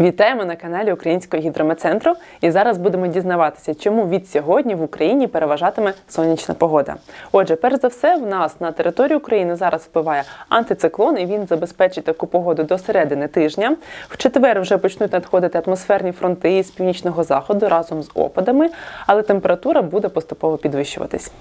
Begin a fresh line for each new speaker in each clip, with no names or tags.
Вітаємо на каналі Українського гідрометцентру. І зараз будемо дізнаватися, чому від сьогодні в Україні переважатиме сонячна погода. Отже, перш за все, в нас на території України зараз впливає антициклон, і він забезпечить таку погоду до середини тижня. В четвер вже почнуть надходити атмосферні фронти із північного заходу разом з опадами, але температура буде поступово підвищуватись.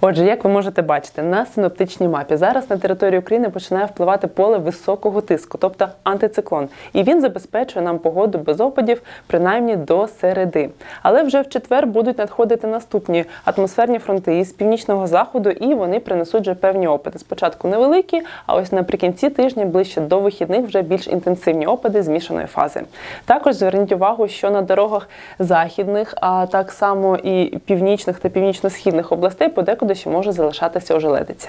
Отже, як ви можете бачити, на синоптичній мапі зараз на території України починає впливати поле високого тиску, тобто антициклон, і він забезпечує нам погоду без опадів, принаймні до середи. Але вже в четвер будуть надходити наступні атмосферні фронти із північного заходу, і вони принесуть вже певні опади. Спочатку невеликі, а ось наприкінці тижня, ближче до вихідних, вже більш інтенсивні опади змішаної фази. Також зверніть увагу, що на дорогах західних, а так само і північних та північно-східних областей подекуди ще може залишатися ожеледиця.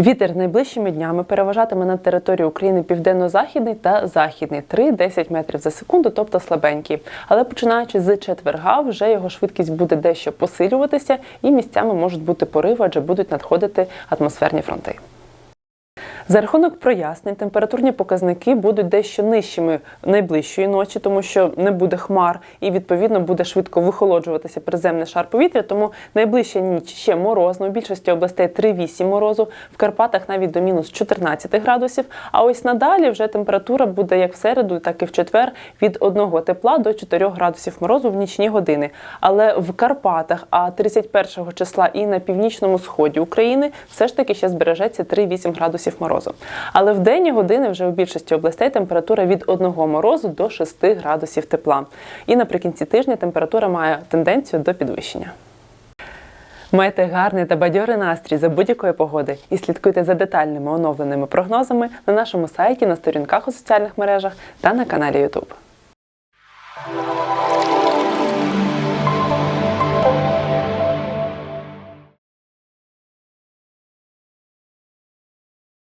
Вітер найближчими днями переважатиме над територією України південно-західний та західний 3-10 метрів за секунду, тобто слабенький. Але починаючи з четверга, вже його швидкість буде дещо посилюватися, і місцями можуть бути пориви, адже будуть надходити атмосферні фронти. За рахунок прояснень температурні показники будуть дещо нижчими найближчої ночі, тому що не буде хмар і відповідно буде швидко вихолоджуватися приземний шар повітря. Тому найближча ніч ще морозно. У більшості областей 3-8 морозу, в Карпатах навіть до мінус 14 градусів. А ось надалі вже температура буде як в середу, так і в четвер від 1 тепла до 4 градусів морозу в нічні години. Але в Карпатах, а 31 числа і на північному сході України все ж таки ще збережеться 3-8 градусів морозу. Але в денні години вже у більшості областей температура від 1 морозу до 6 градусів тепла. І наприкінці тижня температура має тенденцію до підвищення. Майте гарний та бадьорий настрій за будь-якої погоди і слідкуйте за детальними оновленими прогнозами на нашому сайті, на сторінках у соціальних мережах та на каналі YouTube.